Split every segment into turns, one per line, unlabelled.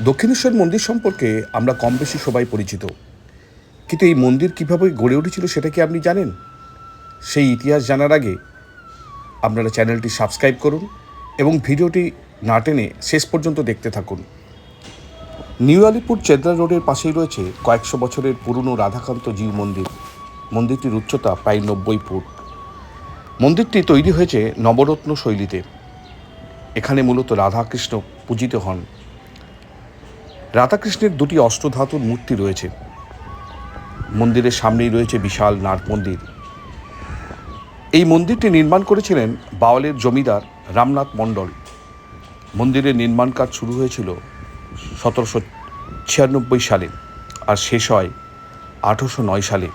দক্ষিণেশ্বর মন্দির সম্পর্কে আমরা কম বেশি সবাই পরিচিত। কিন্তু এই মন্দির কীভাবে গড়ে উঠেছিল সেটা কি আপনি জানেন? সেই ইতিহাস জানার আগে আপনারা চ্যানেলটি সাবস্ক্রাইব করুন এবং ভিডিওটি না টেনে শেষ পর্যন্ত দেখতে থাকুন। নিউ আলিপুর চেদ্রা রোডের পাশেই রয়েছে কয়েকশো বছরের পুরনো রাধাকান্ত জিউ মন্দির। মন্দিরটির উচ্চতা প্রায় নব্বই ফুট। মন্দিরটি তৈরি হয়েছে নবরত্ন শৈলীতে। এখানে মূলত রাধাকৃষ্ণ পূজিত হন। রাধাকৃষ্ণের দুটি অষ্টধাতুর মূর্তি রয়েছে। মন্দিরের সামনেই রয়েছে বিশাল নাট মন্দির। এই মন্দিরটি নির্মাণ করেছিলেন বাওয়ালের জমিদার রামনাথ মণ্ডল। মন্দিরের নির্মাণ কাজ শুরু হয়েছিল সতেরোশো ছিয়ানব্বই সালে আর শেষ হয় আঠেরোশো নয় সালে।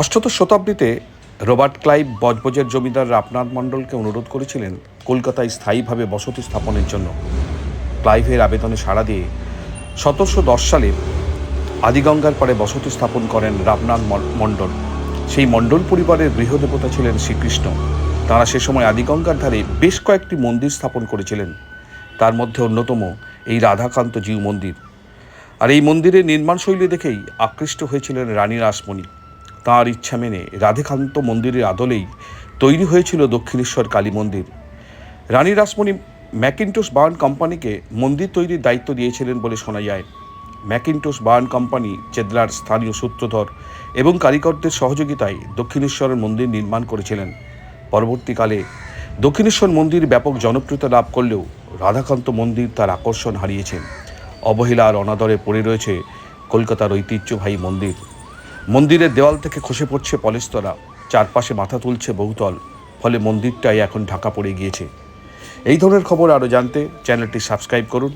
অষ্টদশ শতাব্দীতে রবার্ট ক্লাইভ বজবজের জমিদার রামনাথ মণ্ডলকে অনুরোধ করেছিলেন কলকাতায় স্থায়ীভাবে বসতি স্থাপনের জন্য। ক্লাইভের আবেদনে সাড়া দিয়ে সতেরোশো দশ সালে আদিগঙ্গার পরে বসতি স্থাপন করেন রামনাথ মণ্ডল। সেই মণ্ডল পরিবারের গৃহদেবতা ছিলেন শ্রীকৃষ্ণ। তারা সে সময় আদিগঙ্গার ধারে বেশ কয়েকটি মন্দির স্থাপন করেছিলেন। তার মধ্যে অন্যতম এই রাধাকান্ত জিউ মন্দির। আর এই মন্দিরের নির্মাণশৈলী দেখেই আকৃষ্ট হয়েছিলেন রানী রাসমণি। তাঁর ইচ্ছা মেনে রাধাকান্ত মন্দিরের আদলেই তৈরি হয়েছিল দক্ষিণেশ্বর কালী মন্দির। রানী রাসমণি ম্যাকিন্টোস বার্ন কোম্পানিকে মন্দির তৈরির দায়িত্ব দিয়েছিলেন বলে শোনা যায়। ম্যাকিন্টোস বার্ন কোম্পানি চেদলার স্থানীয় সূত্রধর এবং কারিগরদের সহযোগিতায় দক্ষিণেশ্বরের মন্দির নির্মাণ করেছিলেন। পরবর্তীকালে দক্ষিণেশ্বর মন্দির ব্যাপক জনপ্রিয়তা লাভ করলেও রাধাকান্ত মন্দির তার আকর্ষণ হারিয়েছেন। অবহেলা আর অনাদরে পড়ে রয়েছে কলকাতার ঐতিহ্যবাহী মন্দির। মন্দিরের দেওয়াল থেকে খসে পড়ছে পলেস্তরা, চারপাশে মাথা তুলছে বহুতল, ফলে মন্দিরটাই এখন ঢাকা পড়ে গিয়েছে। এই ধরনের খবর আরও জানতে চ্যানেলটি সাবস্ক্রাইব করুন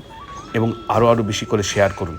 এবং আরও আরও বেশি করে শেয়ার করুন।